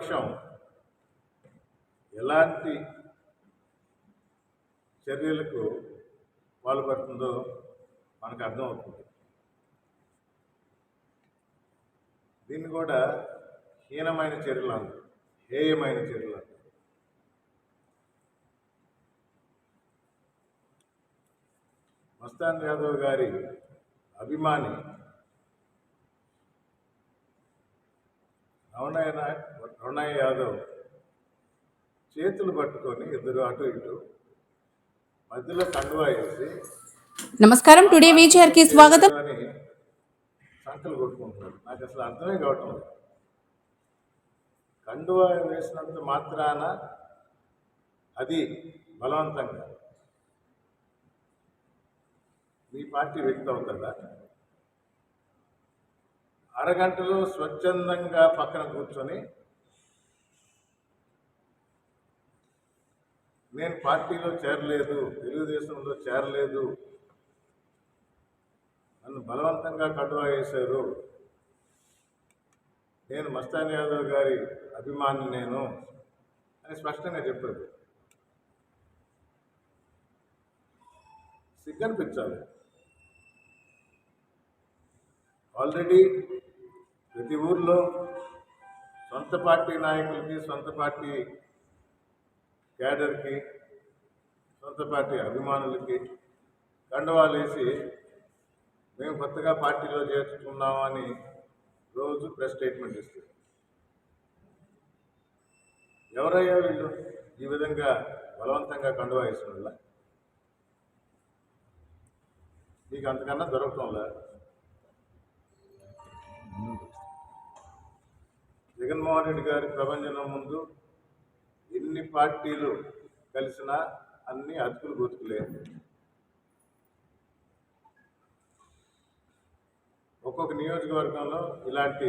ప్రతిపక్షం ఎలాంటి చర్యలకు పాల్పడుతుందో మనకు అర్థమవుతుంది. దీన్ని కూడా హీనమైన చర్యలు అంటారు. హేయమైన చర్యలు అంటారు. మస్తాన్ యాదవ్ గారి అభిమాని నాయక్ రమణయ్య యాదవ్. చేతులు పట్టుకొని ఇద్దరు అటు ఇటు మధ్యలో కండువా వేసి నమస్కారం టుడే వీచర్కి స్వాగతం సంకలు కొట్టుకుంటున్నారు. నాకు అసలు అర్థమే కావటం కండువా వేసినంత మాత్రాన అది బలవంతంగా. మీ పార్టీ వ్యక్తి అవుతుందా? అరగంటలో స్వచ్ఛందంగా పక్కన కూర్చొని నేను పార్టీలో చేరలేదు తెలుగుదేశంలో చేరలేదు నన్ను బలవంతంగా కడువా వేశారు. నేను మస్తాన్ యాదవ్ గారి అభిమాని నేను అని స్పష్టంగా చెప్పారు. సిగ్గనిపించాలి. ఆల్రెడీ ప్రతి ఊర్లో సొంత పార్టీ నాయకులకి సొంత పార్టీ క్యాడర్కి సొంత పార్టీ అభిమానులకి కండవాలు వేసి మేము కొత్తగా పార్టీలో చేర్చుకున్నామని రోజు ప్రెస్ స్టేట్మెంట్ ఇస్తారు ఎవరయ్యా వీళ్ళు? ఈ విధంగా బలవంతంగా కండువా వేసిన వాళ్ళ మీకు అంతకన్నా దొరకటంలా? జగన్మోహన్ రెడ్డి గారి ప్రపంచం ముందు ఎన్ని పార్టీలు కలిసినా అన్ని అతుకులు బతుకులే. ఒక్కొక్క నియోజకవర్గంలో ఇలాంటి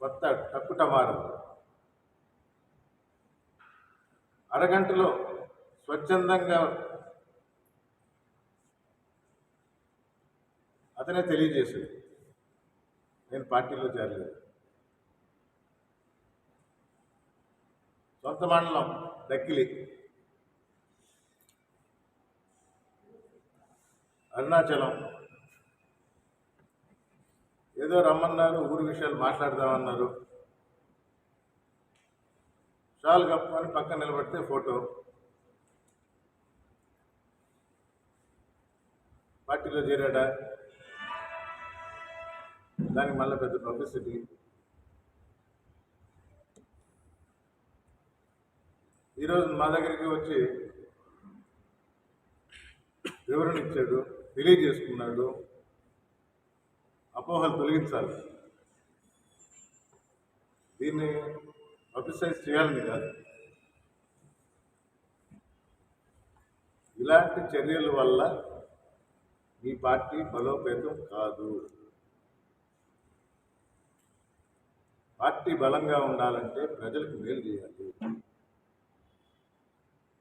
కొత్త టక్కుటమారు. అరగంటలో స్వచ్ఛందంగా అతనే తెలియజేసింది నేను పార్టీలో చేరలేదు. సొంత మండలం దక్కిలి అరుణాచలం. ఏదో రమ్మన్నారు ఊరి విషయాలు మాట్లాడదామన్నారు. షాల్ కప్పుకొని పక్కన నిలబడితే ఫోటో. పార్టీలో చేరాడా? దానికి మళ్ళీ పెద్ద పబ్లిసిటీ ఈరోజు మా దగ్గరికి వచ్చి వివరణ ఇచ్చాడు తెలియజేసుకున్నాడు అపోహలు తొలగించాలి. దీన్ని పబ్లిసైజ్ చేయాలని కాదు. ఇలాంటి చర్యల వల్ల మీ పార్టీ బలోపేతం కాదు. పార్టీ బలంగా ఉండాలంటే ప్రజలకు మేలు చేయాలి.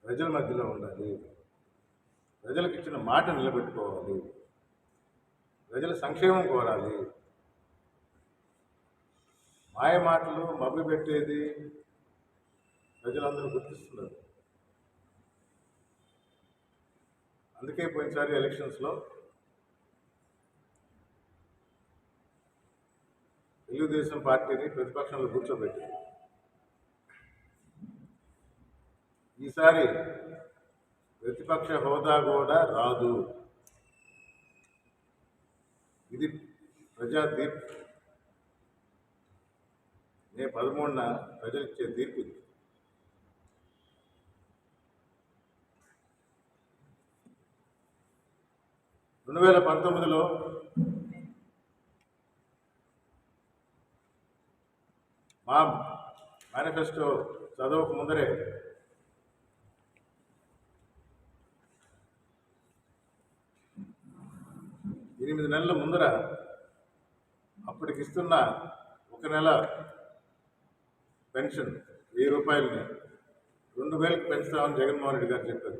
ప్రజల మధ్యలో ఉండాలి. ప్రజలకు ఇచ్చిన మాట నిలబెట్టుకోవాలి. ప్రజల సంక్షేమం కోరాలి. మాయ మాటలు మభ్య పెట్టేది ప్రజలందరూ గుర్తిస్తున్నారు. అందుకే పోయినసారి ఎలక్షన్స్లో తెలుగుదేశం పార్టీని ప్రతిపక్షంలో కూర్చోబెట్టింది. ఈసారి ప్రతిపక్ష హోదా కూడా రాదు. ఇది ప్రజా తీర్పు. మే పదమూడున ప్రజలిచ్చే తీర్పు ఇది. రెండు వేల పంతొమ్మిదిలో మా మేనిఫెస్టో చదవక ముందరే. ఎనిమిది నెలల ముందర అప్పటికి ఇస్తున్న ఒక నెల పెన్షన్ వెయ్యి రూపాయలని రెండు వేలకు పెంచుతామని జగన్మోహన్ రెడ్డి గారు చెప్పారు.